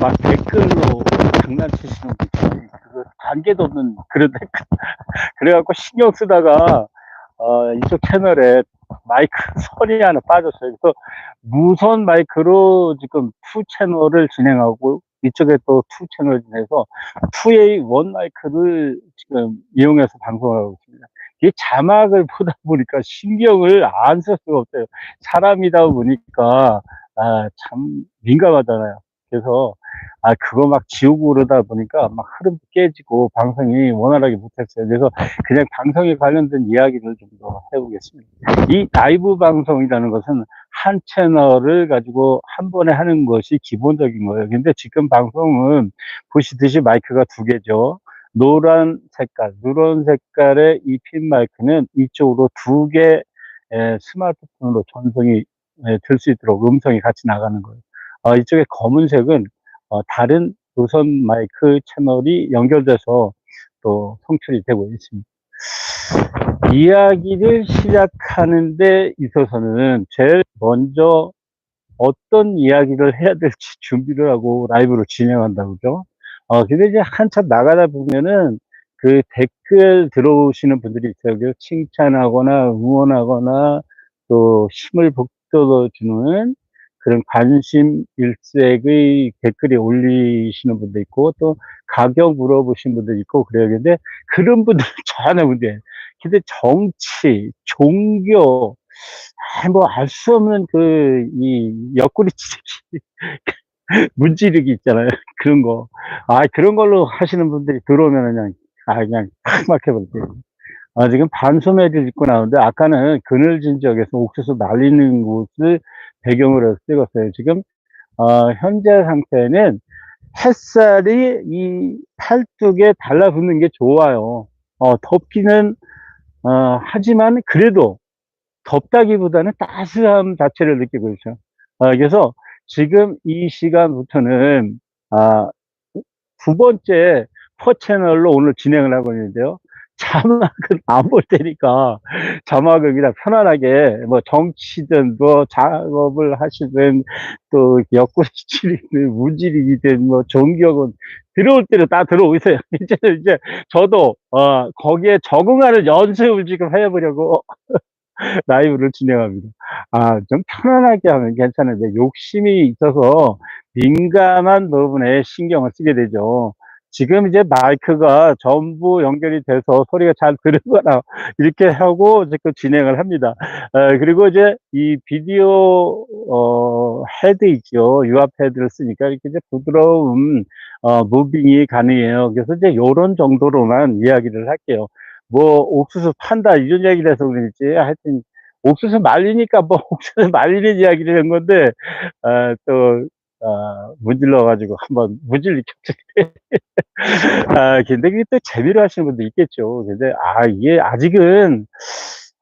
막 댓글로 장난치시는 분들이 그거 관계도 없는 그런 댓글 그래갖고 신경 쓰다가 어, 이쪽 채널에 마이크 선이 하나 빠졌어요. 그래서 무선 마이크로 지금 투 채널을 진행하고 이쪽에 또 투 채널을 진행해서 2A 원 마이크를 지금 이용해서 방송하고 있습니다. 이게 자막을 보다 보니까 신경을 안 쓸 수가 없어요. 사람이다 보니까 아, 참 민감하잖아요. 그래서 아 그거 막 지우고 그러다 보니까 막 흐름 깨지고 방송이 원활하게 못했어요. 그래서 그냥 방송에 관련된 이야기를 좀 더 해보겠습니다. 이 라이브 방송이라는 것은 한 채널을 가지고 한 번에 하는 것이 기본적인 거예요. 근데 지금 방송은 보시듯이 마이크가 두 개죠. 노란 색깔, 누런 색깔의 이 핀 마이크는 이쪽으로 두 개 스마트폰으로 전송이 될 수 있도록 음성이 같이 나가는 거예요. 어, 이쪽에 검은색은 어, 다른 무선 마이크 채널이 연결돼서 또 송출이 되고 있습니다. 이야기를 시작하는 데 있어서는 제일 먼저 어떤 이야기를 해야 될지 준비를 하고 라이브로 진행한다고 그죠? 어, 근데 이제 한참 나가다 보면은 그 댓글 들어오시는 분들이 있어요. 칭찬하거나 응원하거나 또 힘을 북돋워주는 그런 관심 일색의 댓글이 올리시는 분도 있고 또 가격 물어보신 분도 있고 그래요. 근데 그런 분들은 전혀 문제. 근데 정치, 종교, 뭐 알 수 없는 그 이 옆구리 치기 문지르기 있잖아요. 그런 거. 아 그런 걸로 하시는 분들이 들어오면 그냥 아 그냥 탁 막혀버리죠. 아, 지금 반소매를 입고 나오는데 아까는 그늘진 지역에서 옥수수 날리는 곳을 배경으로 찍었어요. 지금 어, 현재 상태는 햇살이 이 팔뚝에 달라붙는 게 좋아요. 어, 덥기는 어, 하지만 그래도 덥다기보다는 따스함 자체를 느끼고 있어요. 어, 그래서 지금 이 시간부터는 아, 두 번째 퍼 채널로 오늘 진행을 하고 있는데요. 자막은 안 볼 테니까 자막을 그냥 편안하게 뭐 정치든 뭐 작업을 하시든 또 옆구리질이든 문질이든 뭐 종교건 들어올 때는 다 들어오세요. 이제는 이제 저도 어 거기에 적응하는 연습을 지금 해보려고 라이브를 진행합니다. 아, 좀 편안하게 하면 괜찮은데 욕심이 있어서 민감한 부분에 신경을 쓰게 되죠. 지금 이제 마이크가 전부 연결이 돼서 소리가 잘 들리거나 이렇게 하고 지금 진행을 합니다. 에, 그리고 이제 이 비디오 어, 헤드 있죠. 유압 헤드를 쓰니까 이렇게 이제 부드러운 어, 무빙이 가능해요. 그래서 이제 요런 정도로만 이야기를 할게요. 뭐 옥수수 판다 이런 얘기를 해서 그런지 하여튼 옥수수 말리니까 뭐 옥수수 말리는 이야기를 한 건데 어, 또 어, 문질러 가지고 한번 문질리 켰는데 아 근데 그게 또 재미로 하시는 분도 있겠죠. 근데 아 이게 아직은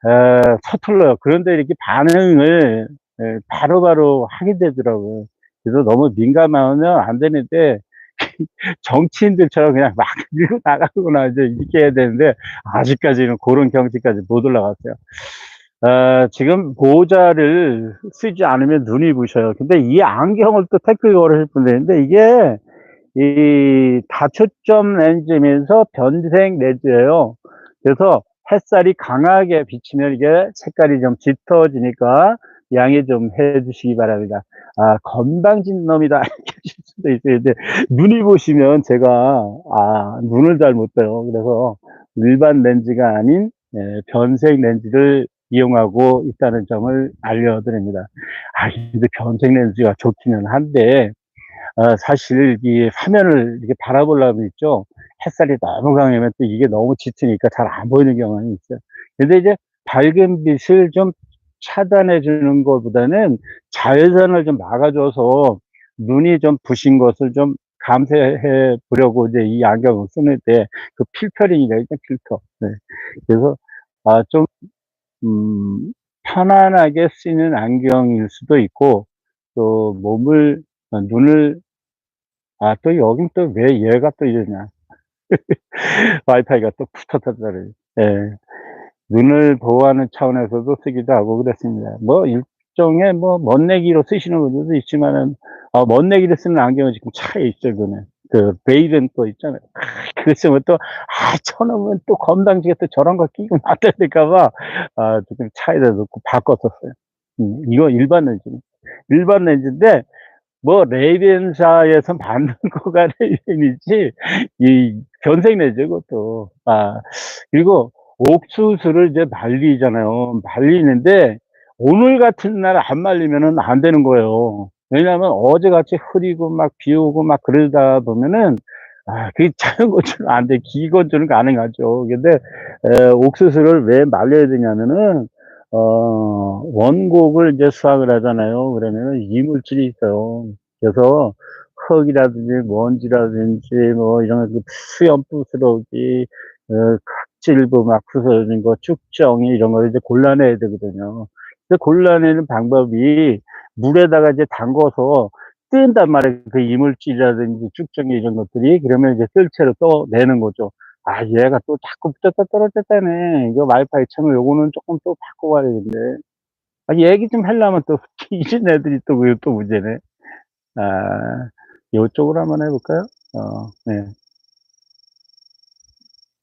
어, 서툴러요. 그런데 이렇게 반응을 예, 바로 바로 하게 되더라고요. 그래서 너무 민감하면 안 되는데 정치인들처럼 그냥 막 밀고 나가거나 이제 이렇게 해야 되는데 아직까지는 그런 경지까지 못 올라갔어요 어, 지금 모자를 쓰지 않으면 눈이 부셔요. 근데 이 안경을 또 태클 걸으실 분들인데 이게 이 다초점 렌즈면서 변색 렌즈예요. 그래서 햇살이 강하게 비치면 이게 색깔이 좀 짙어지니까 양해 좀 해주시기 바랍니다. 아 건방진 놈이다 이렇게 수도. 근데 눈이 보시면 제가 아 눈을 잘 못 떠요. 그래서 일반 렌즈가 아닌 예, 변색 렌즈를 이용하고 있다는 점을 알려드립니다. 아, 근데 변색 렌즈가 좋기는 한데, 어, 사실 이 화면을 이렇게 바라보려면 있죠. 햇살이 너무 강하면 또 이게 너무 짙으니까 잘 안 보이는 경향이 있어요. 근데 이제 밝은 빛을 좀 차단해 주는 것보다는 자외선을 좀 막아줘서 눈이 좀 부신 것을 좀 감쇄해 보려고 이제 이 안경을 쓰는데 그 필터링이래요 필터. 네. 그래서 아, 좀 음, 편안하게 쓰는 안경일 수도 있고 또 몸을 어, 눈을 아 또 여긴 또 왜 얘가 또 이러냐 와이파이가 또 붙었다 그래요 예. 눈을 보호하는 차원에서도 쓰기도 하고 그렇습니다 뭐 일종의 뭐 멋내기로 쓰시는 분들도 있지만은 어, 먼내기를 쓰는 안경은 지금 차에 있어요, 그거는. 그, 베일은 또 있잖아요. 쓰면 또, 아, 쳐놓으면 또 건방지게 또 저런 거 끼고 나타야 될까봐, 아, 지금 차에다 놓고 바꿨었어요. 음, 이거 일반 렌즈. 일반 렌즈인데, 뭐, 레이벤사에서 만든 거가 레이벤이지, 이, 변색 렌즈, 그것도. 아, 그리고 옥수수를 이제 말리잖아요. 말리는데, 오늘 같은 날 안 말리면은 안 되는 거예요. 왜냐하면 어제같이 흐리고 막 비 오고 막 그러다 보면은 아 그게 건조는 안 돼. 기 건조는 가능하죠. 근데 에 옥수수를 왜 말려야 되냐면은 어 원곡을 이제 수확을 하잖아요. 그러면은 이물질이 있어요. 그래서 흙이라든지 먼지라든지 뭐 이런 그 수염 부스러기 어 각질부 막 부서진 거 쭉정이 이런 거를 이제 골라내야 되거든요. 근데 골라내는 방법이 물에다가 이제 담궈서 뜬단 말이에요. 그 이물질이라든지 쭉정이 이런 것들이. 그러면 이제 뜰채로 떠내는 거죠. 아, 얘가 또 자꾸 붙었다 떨어졌다네. 이거 와이파이 참을 요거는 조금 또 바꿔봐야겠네. 아, 얘기 좀 하려면 또 이런 애들이 또, 그게 또 문제네. 아, 요쪽으로 한번 해볼까요? 어, 네.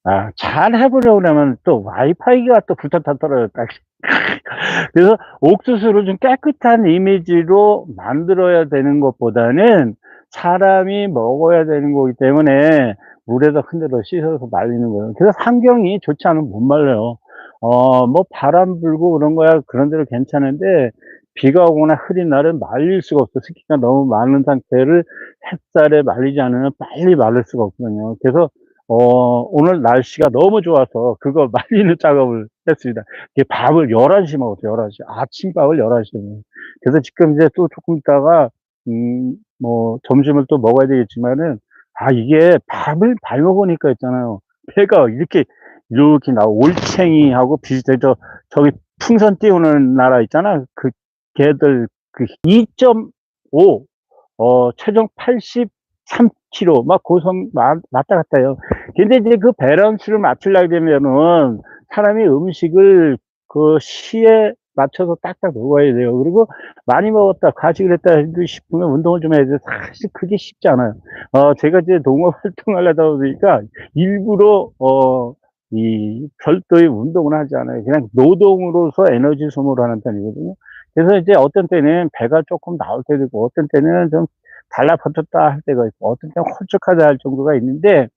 아, 잘 해보려고 그러면 또 와이파이가 또 붙었다 떨어졌다. 그래서 옥수수를 좀 깨끗한 이미지로 만들어야 되는 것보다는 사람이 먹어야 되는 거기 때문에 물에다 흔들어 씻어서 말리는 거예요. 그래서 환경이 좋지 않으면 못 말려요. 어, 뭐 바람 불고 그런 거야 그런 데로 괜찮은데 비가 오거나 흐린 날은 말릴 수가 없어. 습기가 너무 많은 상태를 햇살에 말리지 않으면 빨리 마를 수가 없거든요. 그래서 어, 오늘 날씨가 너무 좋아서 그거 말리는 작업을 했습니다. 밥을 11시 먹었어요, 11시. 아침밥을 11시에. 그래서 지금 이제 또 조금 있다가, 음, 뭐, 점심을 또 먹어야 되겠지만은, 아, 이게 밥을 밟아보니까 있잖아요. 배가 이렇게, 이렇게 나, 올챙이하고 비슷해. 저, 저기 풍선 띄우는 나라 있잖아. 그, 개들 그 2.5, 어, 최종 83. 10kg 막 그 고성 막 왔다 갔다 해요. 근데 이제 그 밸런스를 맞추려고 되면은 사람이 음식을 그 시에 맞춰서 딱딱 먹어야 돼요. 그리고 많이 먹었다, 과식을 했다 싶으면 운동을 좀 해야 돼. 사실 그게 쉽지 않아요. 어, 제가 이제 농업 활동을 하다 보니까 일부러, 어, 이 별도의 운동을 하지 않아요. 그냥 노동으로서 에너지 소모를 하는 편이거든요. 그래서 이제 어떤 때는 배가 조금 나올 때도 있고, 어떤 때는 좀 달라붙었다 할 때가 있고, 어떤 때는 홀쭉하다 할 정도가 있는데,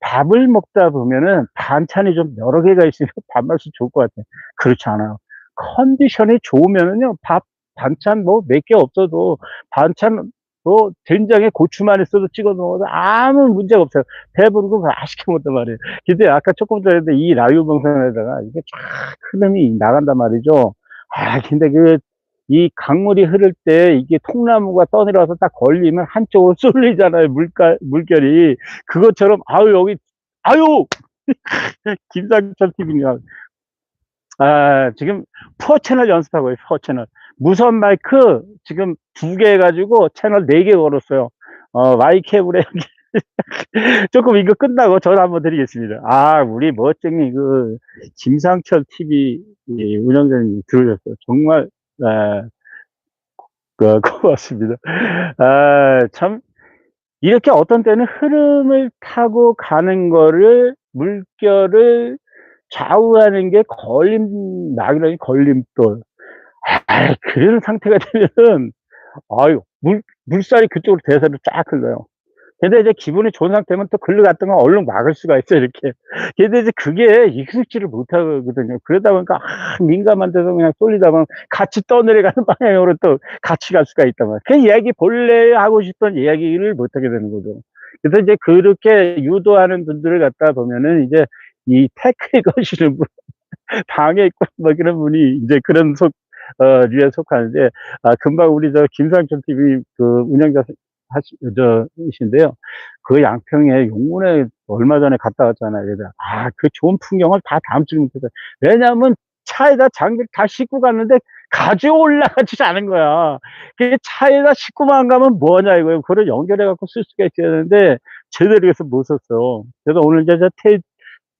밥을 먹다 보면은 반찬이 좀 여러 개가 있으면 밥맛이 좋을 것 같아요. 그렇지 않아요. 컨디션이 좋으면은요, 밥, 반찬 뭐 몇 개 없어도 반찬 뭐 된장에 고추만 있어도 찍어 먹어도 아무 문제가 없어요. 배부르고 맛있게 먹단 말이에요. 근데 아까 조금 전에 이 라이브 방송에다가 이게 쫙 흐름이 나간단 말이죠. 아, 근데 그, 이 강물이 흐를 때 이게 통나무가 떠내려와서 딱 걸리면 한쪽으로 쏠리잖아요. 물가, 물결이. 그것처럼, 아유, 여기, 아유! 김상철 TV입니다. 아, 지금 4 채널 연습하고 있어요, 4 채널. 무선 마이크 지금 두 개 해가지고 채널 네 개 걸었어요. 어, 마이캡으로 조금 이거 끝나고 전화 한번 드리겠습니다. 아, 우리 멋쟁이 그, 김상철 TV 운영자님 들으셨어요. 정말, 아, 그, 고맙습니다. 아, 참, 이렇게 어떤 때는 흐름을 타고 가는 거를, 물결을 좌우하는 게 걸림, 낙이라니 걸림돌. 아, 그런 상태가 되면은, 아유, 물, 물살이 그쪽으로 대서로 쫙 흘러요. 근데 이제 기분이 좋은 상태면 또 글로 갔던 건 얼른 막을 수가 있어요, 이렇게. 근데 이제 그게 익숙지를 못 하거든요. 그러다 보니까, 아, 민감한 데서 그냥 쏠리다 보면 같이 떠내려가는 방향으로 또 같이 갈 수가 있단 말이에요. 그 이야기 본래 하고 싶던 이야기를 못 하게 되는 거죠. 그래서 이제 그렇게 유도하는 분들을 갖다 보면은 이제 이 태클 거시는 분, 방에 있고 뭐 그런 분이 이제 그런 속, 어, 류에 속하는데, 아, 금방 우리 저 김상철 TV 그 운영자 저, 이신데요. 그 양평에 용문에 얼마 전에 갔다 왔잖아요. 그래서, 아, 그 좋은 풍경을 다 담지 못해서. 왜냐면 차에다 장비를 다 싣고 갔는데 가지고 올라가지 않은 거야. 그 차에다 싣고만 가면 뭐냐 이거예요. 그걸 연결해갖고 쓸 수가 있어야 되는데 제대로 해서 못 썼어. 그래서 오늘 이제 저 테,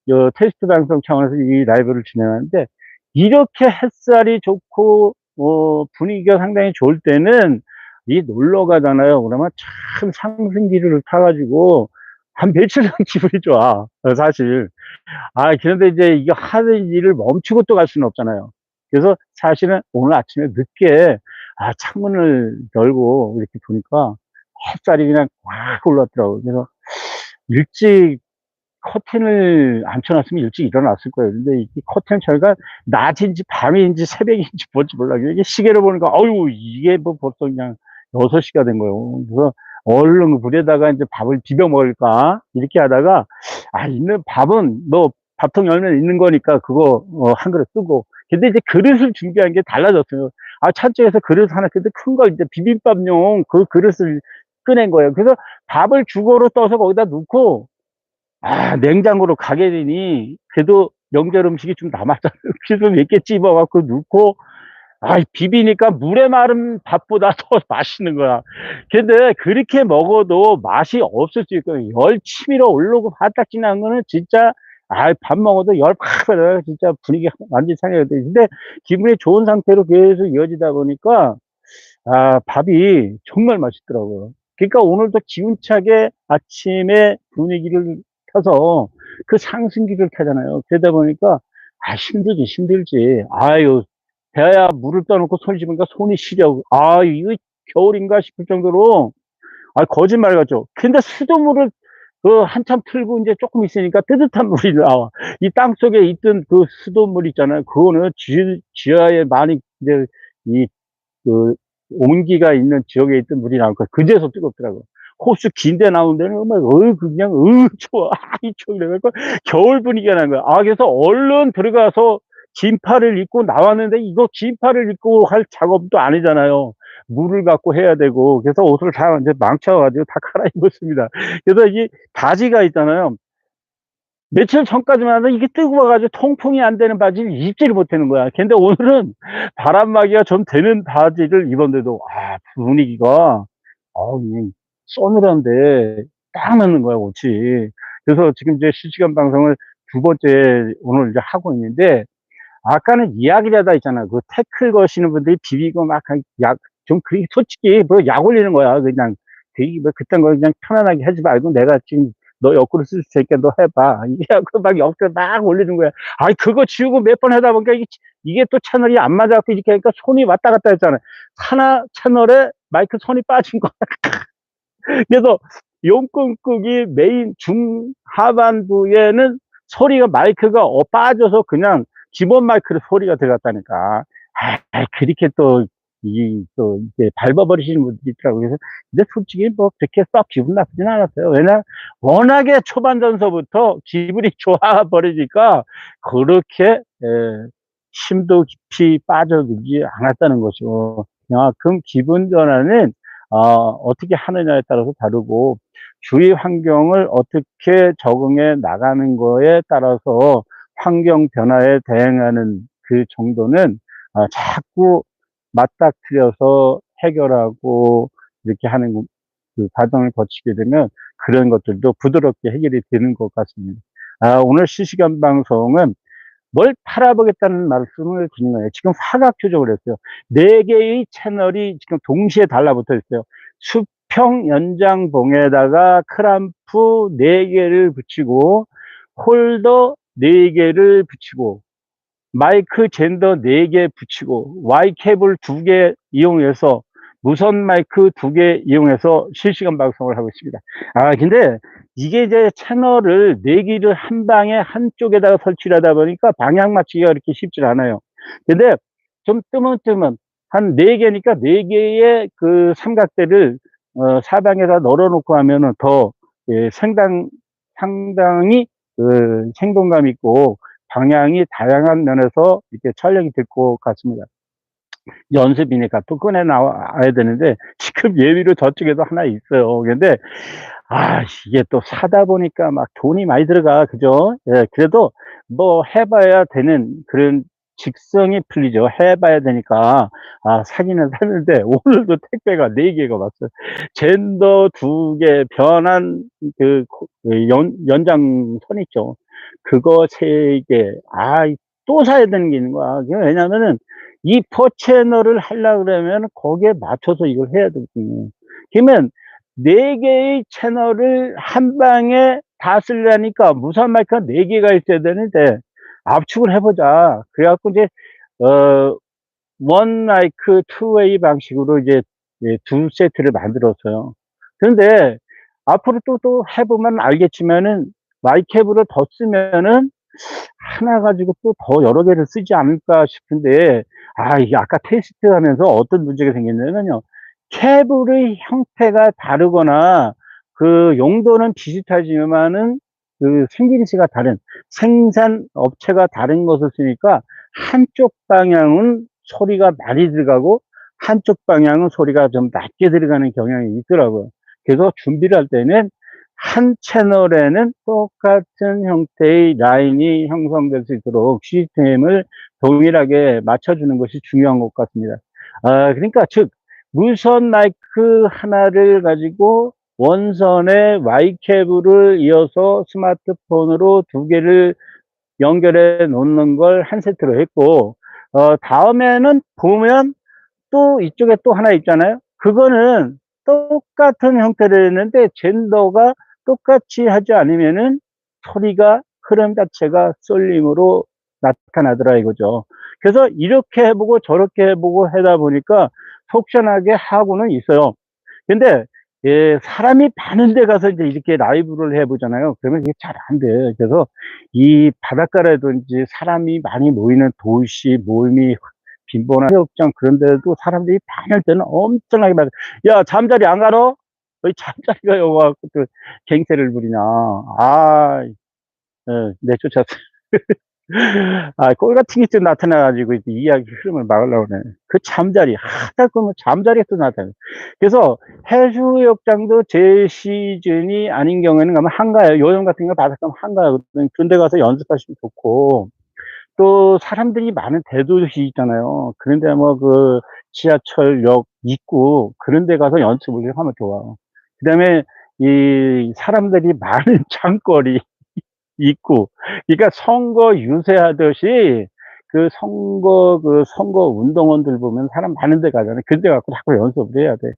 저 테스트 방송 차원에서 이 라이브를 진행하는데 이렇게 햇살이 좋고 어, 분위기가 상당히 좋을 때는 이 놀러 가잖아요. 그러면 참 상승기류를 타 가지고 한 며칠은 기분이 좋아. 어 사실. 아 그런데 이제 이거 하는 일을 멈추고 또 갈 수는 없잖아요. 그래서 사실은 오늘 아침에 늦게 아 창문을 열고 이렇게 보니까 햇살이 그냥 꽉 올라왔더라고요. 그래서 일찍 커튼을 안쳐 놨으면 일찍 일어났을 거예요. 근데 이 커튼 저희가 낮인지 밤인지 새벽인지 뭔지 몰라. 이게 시계를 보니까 어유 이게 뭐 벌써 그냥 6 시가 된 거예요. 그래서 얼른 물에다가 인제 밥을 비벼 먹을까 이렇게 하다가 아 있는 밥은 뭐 밥통 열면 있는 거니까 그거 어 한 그릇 뜨고 근데 이제 그릇을 준비한 게 달라졌어요. 아 찬장에서 그릇 하나 근데 큰 거 이제 비빔밥용 그 그릇을 꺼낸 거예요. 그래서 밥을 주걱으로 떠서 거기다 넣고 아 냉장고로 가게 되니 그래도 명절 음식이 좀 남았잖아요. 그래서 몇 개 집어 갖고 넣고 아 비비니까 물에 마른 밥보다 더 맛있는 거야. 근데 그렇게 먹어도 맛이 없을 수 있거든요. 열 치밀어 오르고 바짝 지나간 거는 진짜 아 밥 먹어도 열팍 받아요. 진짜 분위기가 완전히 상해거든요. 근데 기분이 좋은 상태로 계속 이어지다 보니까 아 밥이 정말 맛있더라고요. 그러니까 오늘도 기운차게 아침에 분위기를 켜서 그 상승기를 타잖아요. 그러다 보니까 아 힘들지, 힘들지. 아유 대야 물을 떠 놓고 손 씻으니까 손이 시려. 아 이거 겨울인가 싶을 정도로 아 거짓말 같죠. 근데 수돗물을 그 한참 틀고 인제 쪼끔 있으니까 뜨뜻한 물이 나와. 이 땅 속에 있던 그 수돗물 있잖아요. 그거는 지 지하에 많이 이제 이 그 온기가 있는 지역에 있던 물이 나오니까 그제서 뜨겁더라고요. 호수 긴데 나오는 데는 막 어우 그냥 어우 추워. 아이 추워 이래 갖고 겨울 분위기가 나는 거야. 아 그래서 얼른 들어가서 긴팔을 입고 나왔는데 이거 긴팔을 입고 할 작업도 아니잖아요. 물을 갖고 해야 되고 그래서 옷을 다 완전 망쳐 가지고 다 갈아입었습니다. 그래서 이 바지가 있잖아요. 며칠 전까지만 해도 이게 뜨거워 가지고 통풍이 안 되는 바지를 입지를 못하는 거야. 근데 오늘은 바람막이가 좀 되는 바지를 입었는데도 아 분위기가 어우 그냥 서늘한데 딱 맞는 거야 옷이. 그래서 지금 이제 실시간 방송을 2 번째 오늘 이제 하고 있는데 아까는 이야기를 하다 했잖아요. 그 태클 거시는 분들이 비비고 막한약좀 그게 솔직히 뭐 약 올리는 거야 그냥. 되게 뭐 그딴 거 그냥 편안하게 하지 말고 "내가 지금 너 옆구리 쓸 테니까 너 해 봐." 이래 갖고 막 옆구리 막 올리는 거야. 아이 그거 지우고 몇 번 하다 보니까 이게 이게 또 채널이 안 맞아 갖고 이렇게 하니까 손이 왔다 갔다 했잖아요. 하나 채널에 마이크 손이 빠진 거야. 그래서 용끈끄기 메인 중하반부에는 소리가 마이크가 어 빠져서 그냥 기본 마이크로 소리가 들어갔다니까. 아이 그렇게 또 이 또 이제 밟아 버리시는 분들이 있더라고요. 그래서 근데 솔직히 뭐 그렇게 썩 기분 나쁘진 않았어요. 왜냐하면 워낙에 초반전서부터 기분이 좋아 버리니까 그렇게 예 심도 깊이 빠져들지 않았다는 거죠. 그만큼 기분 전환은 어 어떻게 하느냐에 따라서 다르고 주위 환경을 어떻게 적응해 나가는 거에 따라서 환경 변화에 대응하는 그 정도는 아 자꾸 맞닥뜨려서 해결하고 이렇게 하는 그 과정을 거치게 되면 그런 것들도 부드럽게 해결이 되는 것 같습니다. 아 오늘 실시간 방송은 뭘 팔아보겠다는 말씀을 드린 거예요. 지금 화각 조정을 했어요. 4 개의 채널이 지금 동시에 달라붙어 있어요. 수평 연장봉에다가 클램프 4 개를 붙이고 홀더 4 개를 붙이고 마이크 젠더 4개 붙이고 Y 케이블 2개 이용해서 무선 마이크 2개 이용해서 실시간 방송을 하고 있습니다. 아 근데 이게 이제 채널을 4 개를 한 방에 한쪽에다가 설치를 하다 보니까 방향 맞추기가 그렇게 쉽질 않아요. 근데 좀 뜨문뜨문 한 4 개니까 4 개의 그 삼각대를 어 사방에다 널어 놓고 하면은 더예 생당 상당히 그 생동감 있고 방향이 다양한 면에서 이렇게 촬영이 될 것 같습니다. 연습이니까 또 꺼내 나와야 되는데 지금 예비로 저쪽에도 하나 있어요. 근데 아 이게 또 사다 보니까 막 돈이 많이 들어가. 그죠? 예 그래도 뭐 해 봐야 되는 그런 직성이 풀리죠. 해 봐야 되니까 아 사기는 샀는데 오늘도 택배가 4 개가 왔어요. 젠더 2개 변환 그코그연 연장선 있죠. 그거 3 개. 아이 또 사야 되는 게 있는 거야. 그게 왜냐하면은 이퍼 채널을 하려 그러면 거기에 맞춰서 이걸 해야 되거든요. 그러면 4개의 채널을 한 방에 다 쓰려니까 무선 마이크가 4개가 있어야 되는데 압축을 해 보자. 그래 갖고 이제 어원 마이크 투 웨이 방식으로 이제 예두 세트를 만들었어요. 그런데 앞으로 또, 또 해 보면 알겠지만은 마이캡으로 더 쓰면은 하나 가지고 또 더 여러 개를 쓰지 않을까 싶은데 아 이게 아까 테스트 하면서 어떤 문제가 생겼냐면요. 케이블의 형태가 다르거나 그 용도는 비슷하지만은 그 생김새가 다른 생산 업체가 다른 것을 쓰니까 한쪽 방향은 소리가 많이 들어가고 한쪽 방향은 소리가 좀 낮게 들어가는 경향이 있더라고요. 그래서 준비를 할 때는 한 채널에는 똑같은 형태의 라인이 형성될 수 있도록 시스템을 동일하게 맞춰주는 것이 중요한 것 같습니다. 아, 그러니까 즉 무선 마이크 하나를 가지고 원선에 Y 케이블을 이어서 스마트폰으로 두 개를 연결해 놓는 걸 한 세트로 했고 어 다음에는 보면 또 이쪽에 또 하나 있잖아요. 그거는 똑같은 형태를 했는데 젠더가 똑같이 하지 않으면은 소리가 흐름 자체가 쏠림으로 나타나더라 이거죠. 그래서 이렇게 해 보고 저렇게 해 보고 하다 보니까 속 시원하게 하고는 있어요. 근데 예 사람이 많은 데 가서 이제 이렇게 라이브를 해 보잖아요. 그러면 이게 잘 안 돼. 그래서 이 바닷가라든지 사람이 많이 모이는 도시 모임이 빈번한 해수욕장 그런 데도 사람들이 많을 때는 엄청나게 많아요. "야 잠자리 안 가러?" "왜 잠자리가 여 갖고 또 갱세를 부리냐." 아 예 내쫓았어요. 아 꼴 같은 게 또 나타나 가지고 이제 이야기 흐름을 막으려고 그러네. 그 잠자리 하다 보면 잠자리가 또 나타나요. 그래서 해수욕장도 제 시즌이 아닌 경우에는 가면 한가해요. 요즘 같은 경우 바닷가 가면 한가하거든요. 그런 데 가서 연습하시면 좋고 또 사람들이 많은 대도시 있잖아요. 그런 데 뭐 그 지하철역 입구 그런 데 가서 연습을 하면 좋아요. 그 다음에 이 사람들이 많은 장거리 입구 그러니까 선거 유세하듯이 그 선거 그 선거 운동원들 보면 사람 많은 데 가잖아요. 그런 데 가서 자꾸 연습을 해야 돼.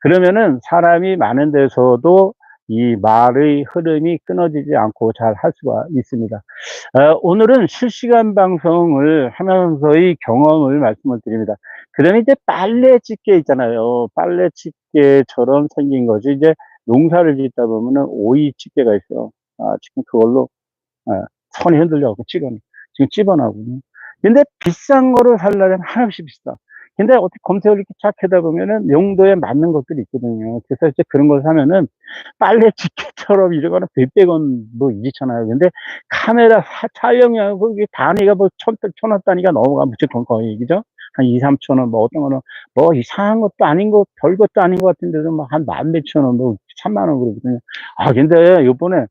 그러면은 사람이 많은 데서도 이 말의 흐름이 끊어지지 않고 잘 할 수가 있습니다. 어 오늘은 실시간 방송을 하면서의 경험을 말씀을 드립니다. 그다음에 이제 빨래 집게 있잖아요. 빨래 집게처럼 생긴 거지 이제 농사를 짓다 보면은 오이 집게가 있어요. 아 지금 그걸로 예 손이 흔들려 갖고 찍어 지금 찝어 놨거든요. 근데 비싼 거를 사려면 한없이 비싸. 근데 어떻게 검색을 이렇게 쫙 하다 보면은 용도에 맞는 것들이 있거든요. 그래서 이제 그런 걸 사면은 빨래 집게처럼 이러거나 몇백 원도 이렇잖아요. 근데 카메라 사 촬영하고 이게 단위가 뭐 천 천원 단위가 넘어가면 무조건 거의 그죠? 한 2-3천 원 뭐 어떤 거는 뭐 이상한 것도 아닌 거 별것도 아닌 것 같은데도 뭐 한 만 몇천 원 뭐 3만 원 그러거든요. 아 근데 요번에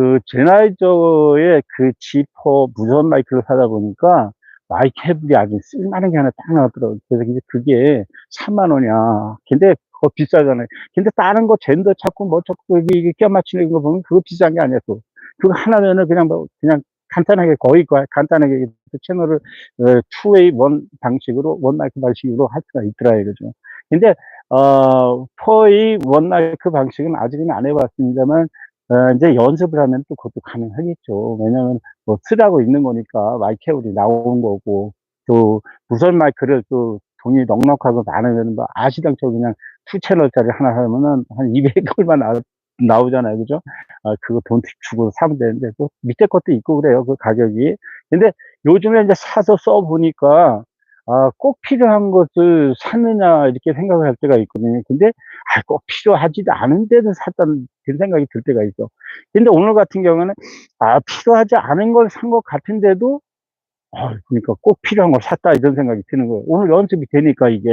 그 제나이저의 그 지퍼 무선 마이크를 사다 보니까 마이크 케이블이 아주 쓸만한 게 하나 딱 나왔더라고요. 그래서 이제 그게 3만 원이야. 근데 그거 비싸잖아요. 근데 다른 거 젠더 찾고 뭐 찾고 이게 끼워 맞추는 거 보면 그거 비싼 게 아니야 또. 그거 하나면은 그냥 뭐 그냥 간단하게 거의 간단하게 채널을 어투 웨이 원 방식으로 원 마이크 방식으로 할 수가 있더라 이거죠. 근데 어포 웨이 원 마이크 방식은 아직은 안 해 봤습니다만 어 인제 연습을 하면 또 그것도 가능하겠죠. 왜냐면 뭐 쓰라고 있는 거니까 마이크 케이블이 나온 거고 또 무선 마이크를 또 돈이 넉넉하고 많으면은 뭐 아시당초 그냥 투 채널짜리 하나 사면은 한 200 얼마 나 나오잖아요. 그죠? 아 그거 돈 주고 사면 되는데 또 밑에 것도 있고 그래요, 그 가격이. 근데 요즘에 인제 사서 써 보니까 아 '꼭 필요한 것을 샀느냐.' 이렇게 생각을 할 때가 있거든요. 근데 아 꼭 필요하지도 않은데도 샀다는 생각이 들 때가 있어. 근데 오늘 같은 경우에는 아 필요하지 않은 걸 산 것 같은데도 아 그러니까 '꼭 필요한 걸 샀다.' 이런 생각이 드는 거예요. 오늘 연습이 되니까 이게.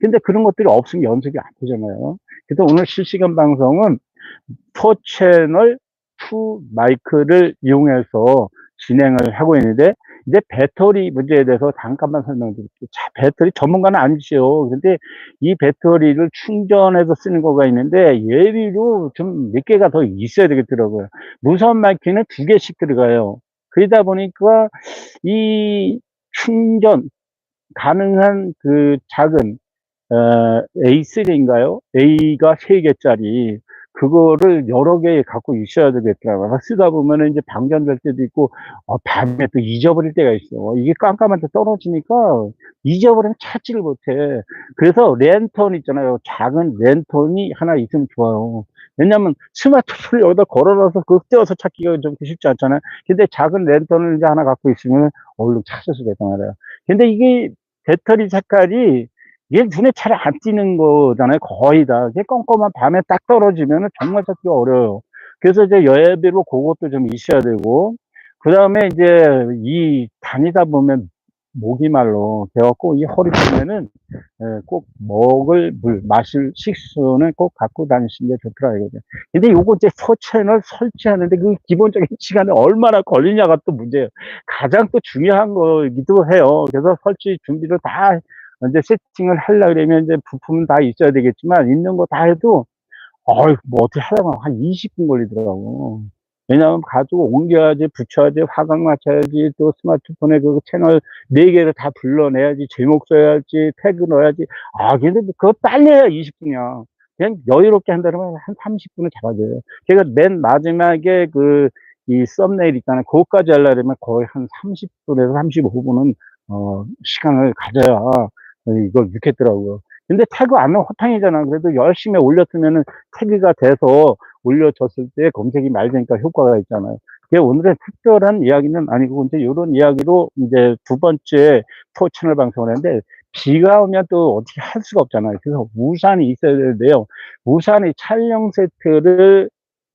근데 그런 것들이 없으면 연습이 안 되잖아요. 그래서 오늘 실시간 방송은 4 채널 2 마이크를 이용해서 진행을 하고 있는데 이제 배터리 문제에 대해서 잠깐만 설명드릴게요. 자 배터리 전문가는 아니지요. 근데 이 배터리를 충전해서 쓰는 거가 있는데 예비로 좀 몇 개가 더 있어야 되겠더라고요. 무선 마이크는 2 개씩 들어가요. 그러다 보니까 이 충전 가능한 그 작은 어, A3인가요? A가 3개짜리 그거를 여러 개 갖고 있어야 되겠더라고요. 쓰다 보면은 이제 방전될 때도 있고 어, 밤에 또 잊어버릴 때가 있어. 이게 깜깜한데 떨어지니까 잊어버리면 찾지를 못해. 그래서 랜턴 있잖아요. 작은 랜턴이 하나 있으면 좋아요. 왜냐면 스마트폰을 여기다 걸어놔서 그거 떼어서 찾기가 좀 쉽지 않잖아요. 근데 작은 랜턴을 이제 하나 갖고 있으면 얼른 찾을 수가 있단 말이에요. 근데 이게 배터리 색깔이 이게 눈에 잘 안 띄는 거잖아요. 거의 다. 이게 껌껌한 밤에 딱 떨어지면 정말 찾기가 어려워요. 그래서 이제 여야비로 그것도 좀 있어야 되고, 그 다음에 이제 이 다니다 보면 목이 말로 되었고, 이 허리 보면은 예, 꼭 먹을 물, 마실 식수는 꼭 갖고 다니시는 게 좋더라 이거죠. 근데 요거 이제 포채널 설치하는데 그 기본적인 시간이 얼마나 걸리냐가 또 문제예요. 가장 또 중요한 거기도 해요. 그래서 설치 준비를 다 이제 세팅을 하려 그러면 이제 부품은 다 있어야 되겠지만 있는 거 다 해도 어이 뭐 어떻게 하다가 한 20분 걸리더라고. 왜냐하면 가지고 옮겨야지 붙여야지 화각 맞춰야지 또 스마트폰에 그 채널 네 개를 다 불러내야지 제목 써야지 태그 넣어야지 아 근데 그거 빨리 해야 20분이야. 그냥 여유롭게 한다면 한 30분을 잡아줘요. 그러니까 맨 마지막에 그 이 썸네일 있잖아요. 그거까지 하려면 거의 한 30분에서 35분은 어 시간을 가져야 이걸 넣겠더라고요. 근데 태그 안 하면 허탕이잖아. 그래도 열심히 올렸으면은 태그가 돼서 올려졌을 때 검색이 많이 되니까 효과가 있잖아요. 그게 오늘의 특별한 이야기는 아니고 이제 이런 이야기로 이제 두 번째 포 채널 방송을 했는데 비가 오면 또 어떻게 할 수가 없잖아요. 그래서 우산이 있어야 되는데요. 우산이 촬영 세트를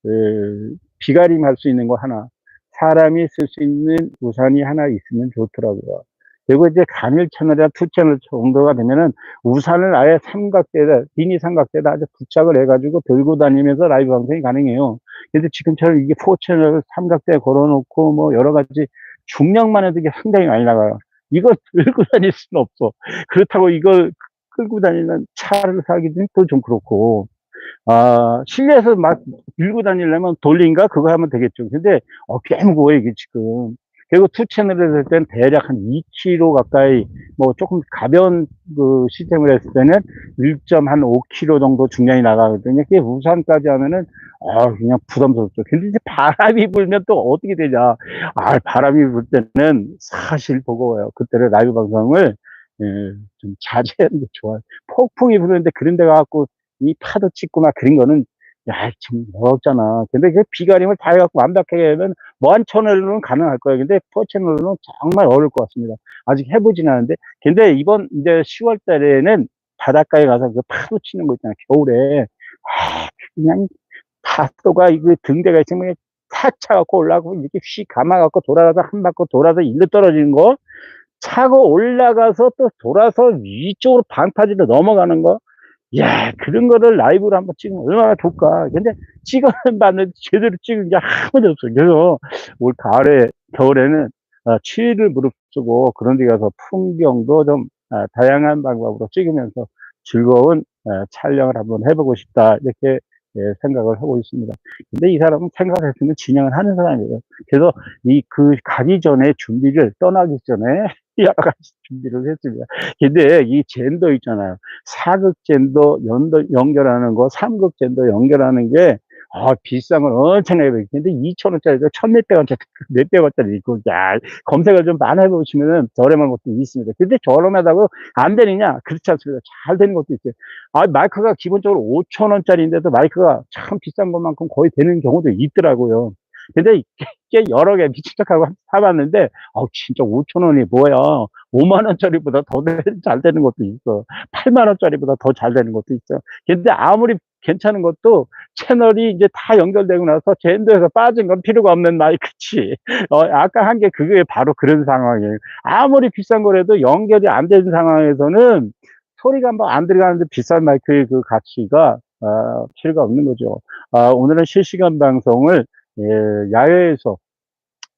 그 비가림 할 수 있는 거 하나, 사람이 쓸 수 있는 우산이 하나 있으면 좋더라고요. 그리고 이제 간일 채널이나 투 채널 정도가 되면은 우산을 아예 삼각대에다, 비니 삼각대에다 아주 부착을 해가지고 들고 다니면서 라이브 방송이 가능해요. 근데 지금처럼 이게 포 채널 삼각대에 걸어놓고 뭐 여러 가지 중량만 해도 이게 상당히 많이 나가요. 이걸 들고 다닐 수는 없어. 그렇다고 이걸 끌고 다니는 차를 사기는 또 좀 그렇고. 아, 실내에서 막 밀고 다니려면 돌린가? 그거 하면 되겠죠. 근데, 어, 꽤 무거워, 이게 지금. 그리고 투 채널을 했을 때는 대략 한 2kg 가까이, 뭐 조금 가벼운 그 시스템을 했을 때는 1.5kg 정도 중량이 나가거든요. 그게 우산까지 하면은, 아, 그냥 부담스럽죠. 근데 이제 바람이 불면 또 어떻게 되냐. 아, 바람이 불 때는 사실 버거워요. 그때는 라이브 방송을, 예, 좀 자제하는 게 좋아요. 폭풍이 부르는데 그런 데 가갖고 이 파도 막 그런 거는 야, 참 어렵잖아. 근데 그 비가림을 다 해갖고 완벽하게 하면 뭐한 채널로는 가능할 거예요. 근데 포 채널로는 정말 어려울 것 같습니다. 아직 해보진 않았는데. 근데 이번 이제 10월 달에는 바닷가에 가서 그 파도 치는 거 있잖아요. 겨울에. 아, 그냥 파도가 이거 등대가 있으면 탁 차갖고 올라가고 이렇게 휙 감아갖고 돌아가서 한 바퀴 돌아서 일로 떨어지는 거. 차고 올라가서 또 돌아서 위쪽으로 방파제로 넘어가는 거. 야 그런 거를 라이브로 한번 찍으면 얼마나 좋을까. 근데 찍어는 봤는데 제대로 찍은 게 아무도 없어요. 그래서 올 가을에, 겨울에는 어, 추위를 무릅쓰고 그런 데 가서 풍경도 좀 어, 다양한 방법으로 찍으면서 즐거운 어, 촬영을 한번 해보고 싶다. 이렇게 예, 생각을 하고 있습니다. 근데 이 사람은 생각을 했으면 진행을 하는 사람이에요. 그래서 이 그 가기 전에 준비를 떠나기 전에 여러 가지 준비를 했습니다. 근데 이 젠더 있잖아요. 사극 젠더 연도, 연결하는 거, 삼극 젠더 연결하는 게 아, 비싼 건 엄청나게 비싼 근데 2,000원짜리도 1,000몇백원짜리, 몇백원짜리 있고, 야, 검색을 좀 많이 해보시면은 저렴한 것도 있습니다. 근데 저렴하다고 안 되느냐? 그렇지 않습니다. 잘 되는 것도 있어요. 아, 마이크가 기본적으로 5,000원짜리인데도 마이크가 참 비싼 것만큼 거의 되는 경우도 있더라고요. 근데 이게 여러 개 미친 척하고 사봤는데, 아 진짜 5,000원이 뭐야. 5만원짜리보다 더 잘 되는 것도 있어. 8만원짜리보다 더 잘 되는 것도 있어. 근데 아무리 괜찮은 것도 채널이 이제 다 연결되고 나서 젠더에서 빠진 건 필요가 없는 마이크지. 어, 아까 한 게 그게 바로 그런 상황이에요. 아무리 비싼 거라도 연결이 안 되는 상황에서는 소리가 뭐안 들어가는데 비싼 마이크의 그 가치가 어, 필요가 없는 거죠. 아, 오늘은 실시간 방송을 예, 야외에서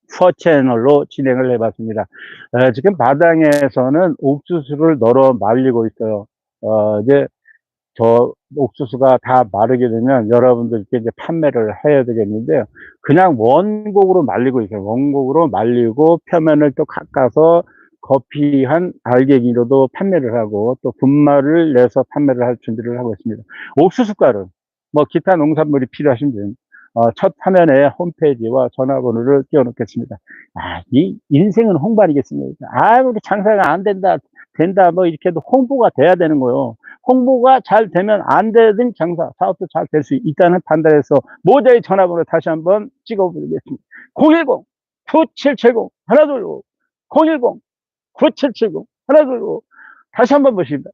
4채널로 진행을 해봤습니다. 에, 지금 마당에서는 옥수수를 널어 말리고 있어요. 어, 이제 저 옥수수가 다 마르게 되면 여러분들께 이제 판매를 해야 되겠는데요. 그냥 원곡으로 말리고 있어요. 원곡으로 말리고 표면을 또 깎아서 거피한 알갱이로도 판매를 하고 또 분말을 내서 판매를 할 준비를 하고 있습니다. 옥수수 가루, 뭐 기타 농산물이 필요하신 분, 어, 첫 화면에 홈페이지와 전화번호를 띄워놓겠습니다. 아, 이 인생은 홍보 아니겠습니까? 아, 우리 장사가 안 된다, 된다, 뭐 이렇게 해도 홍보가 돼야 되는 거요. 홍보가 잘 되면 안 되든 장사, 사업도 잘 될 수 있다는 판단에서 모자의 전화번호 다시 한번 찍어보겠습니다. 010 9770 하나 둘010 9770 하나 둘 다시 한번 보십니다.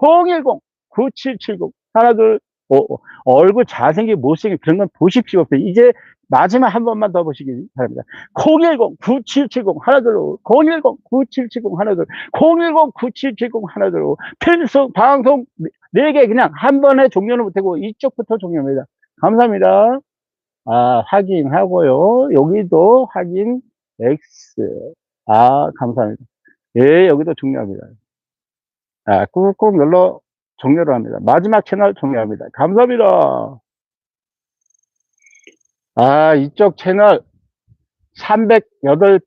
010 9770 하나 둘 어, 어, 얼굴 잘생긴 못생긴 그런 건 보십시오. 이제 마지막 한 번만 더 보시기 바랍니다. 010 9770 하나 둘010 9770 하나 둘010 9770 하나 둘 필수 방송 4개 그냥 한 번에 종료는 못하고 이쪽부터 종료입니다. 감사합니다. 아, 확인하고요. 여기도 확인 X. 아, 감사합니다. 예, 여기도 종료합니다. 아, 꾹꾹 눌러 종료를 합니다. 마지막 채널 종료합니다. 감사합니다. 아, 이쪽 채널 308분.